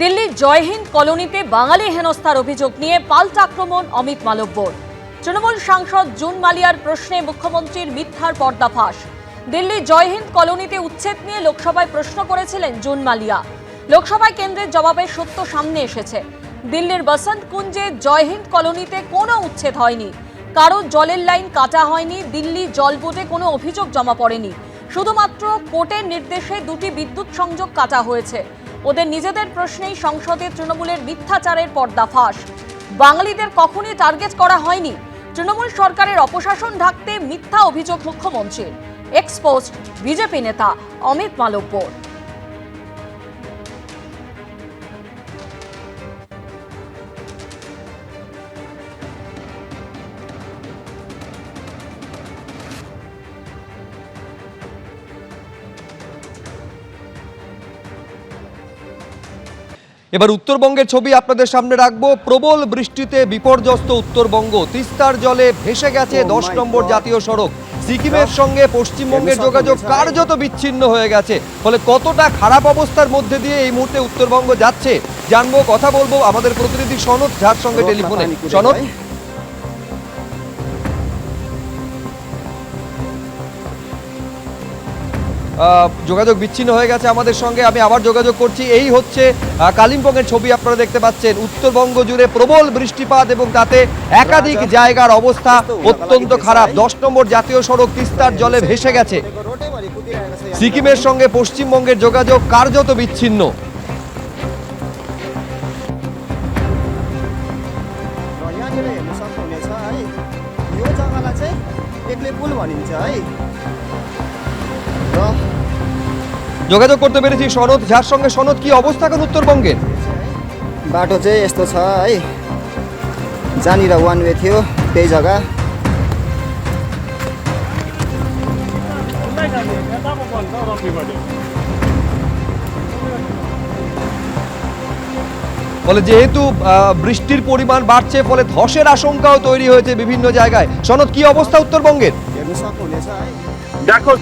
দিল্লির জয়হিন্দ কলোনিতে বাঙালি হেনস্থার অভিযোগ নিয়ে পাল্টা আক্রমণ অমিত মালব্যর। তৃণমূল সাংসদ জুন মালিয়ার প্রশ্নে মুখ্যমন্ত্রীর মিথ্যার পর্দাফাঁস দিল্লির জয়হিন্দ কলোনিতে উচ্ছেদ নিয়ে লোকসভায় প্রশ্ন করেছিলেন জুন মালিয়া। লোকসভায় কেন্দ্রের জবাবে সত্য সামনে এসেছে। দিল্লির বসন্ত কুঞ্জে জয়হিন্দ কলোনিতে কোনো উচ্ছেদ হয়নি। কারও জলের লাইন কাটা হয়নি, দিল্লি জল বোর্ডে কোনো অভিযোগ জমা পড়েনি। শুধুমাত্র কোর্টের নির্দেশে দুটি বিদ্যুৎ সংযোগ কাটা হয়েছে। ওদের নিজেদের প্রশ্নেই সংসদে তৃণমূলের মিথ্যাচারের পর্দাফাঁস বাঙালিদের কখনই টার্গেট করা হয়নি। তৃণমূল সরকারের অপশাসন ঢাকতে মিথ্যা অভিযোগ মুখ্যমন্ত্রীর। এক্সপোস্ট বিজেপি নেতা অমিত মালব্যর। এবার উত্তরবঙ্গের ছবি আপনাদের সামনে রাখব। প্রবল বৃষ্টিতে বিপর্যস্ত উত্তরবঙ্গ। তিস্তার জলে ভেসে গেছে Oh দশ নম্বর জাতীয় সড়ক। সিকিমের সঙ্গে পশ্চিমবঙ্গের যোগাযোগ কার্যত বিচ্ছিন্ন হয়ে গেছে। ফলে কতটা খারাপ অবস্থার মধ্যে দিয়ে এই মুহূর্তে উত্তরবঙ্গ যাচ্ছে জানব কথা বলব আমাদের প্রতিনিধি সনদ ঝার সঙ্গে টেলিফোনে। সনদ? যোগাযোগ বিচ্ছিন্ন হয়ে গেছে আমাদের সঙ্গে আমি আবার যোগাযোগ করছি এই হচ্ছে আহ, কালিম্পংয়ের ছবি আপনারা দেখতে পাচ্ছেন উত্তরবঙ্গ জুড়ে প্রবল বৃষ্টিপাত এবং তাতে একাধিক জায়গার অবস্থা অত্যন্ত খারাপ দশ নম্বর জাতীয় সড়ক তিস্তার জলে ভেসে গেছে সিকিমের সঙ্গে পশ্চিমবঙ্গের যোগাযোগ কার্যত বিচ্ছিন্ন र यहाँनिर हेर्नु सक्नुहुनेछ है यो जग्गालाई चाहिँ एक्लै पुल भनिन्छ है र যোগাযোগ করতে পেরেছি সনদ যার সঙ্গে সনদ কি অবস্থা এখন উত্তরবঙ্গের बाटो चाहिँ यस्तो छ है जहाँनिर वान वे थियो त्यही जग्गा ফলে যেহেতু আহ, বৃষ্টির পরিমাণ বাড়ছে ফলে ধসের আশঙ্কাও তৈরি হয়েছে বিভিন্ন জায়গায় সনদ কি অবস্থা উত্তরবঙ্গের हेर्नु सक्नुहुनेछ है দেখো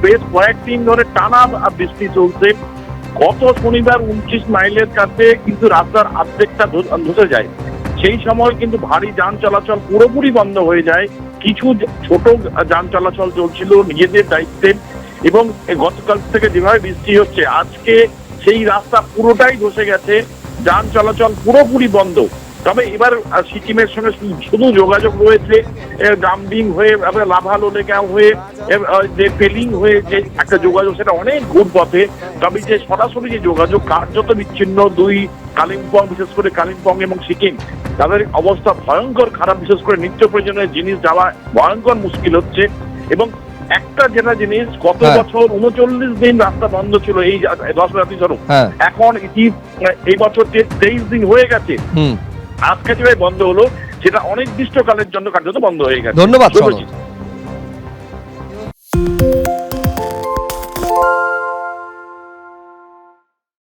বেশ কয়েকদিন ধরে টানা বৃষ্টি চলছে। গত শনিবার উনত্রিশ মাইলের কাছে কিন্তু রাস্তার অর্ধেকটা ধ- ধসে যায়। সেই সময় কিন্তু ভারী যান চলাচল পুরোপুরি বন্ধ হয়ে যায়। কিছু ছোট যান চলাচল চলছিল নিজেদের দায়িত্বে এবং গতকাল থেকে যেভাবে বৃষ্টি হচ্ছে, আজকে সেই রাস্তা পুরোটাই ধসে গেছে। যান চলাচল পুরোপুরি বন্ধ। তবে এবার সিকিমের সঙ্গে শুধু- যোগাযোগ রয়েছে এ, ডাম্বিং হয়ে আবার লাভালোলেগাঁও হয়ে যে পেলিং হয়ে যে একটা যোগাযোগ সেটা অনেক ঘুর পথে। তবে যে সরাসরি যে যোগাযোগ কার্যত বিচ্ছিন্ন দুই কালিম্পং বিশেষ করে কালিম্পং এবং সিকিম তাদের অবস্থা ভয়ঙ্কর খারাপ বিশেষ করে নিত্য প্রয়োজনীয় জিনিস যাওয়া ভয়ঙ্কর মুশকিল হচ্ছে। এবং একটা যেটা জিনিস গত হ্যাঁ। বছর উনচল্লিশ দিন রাস্তা বন্ধ ছিল এই দশ রাত্রি সড়ক হ্যাঁ। এখন এই বছর যে তেইশ দিন হয়ে গেছে। আজকে যেভাবে বন্ধ হলো সেটা অনির্দিষ্টকালের জন্য কার্যত বন্ধ হয়ে গেছে ধন্যবাদ।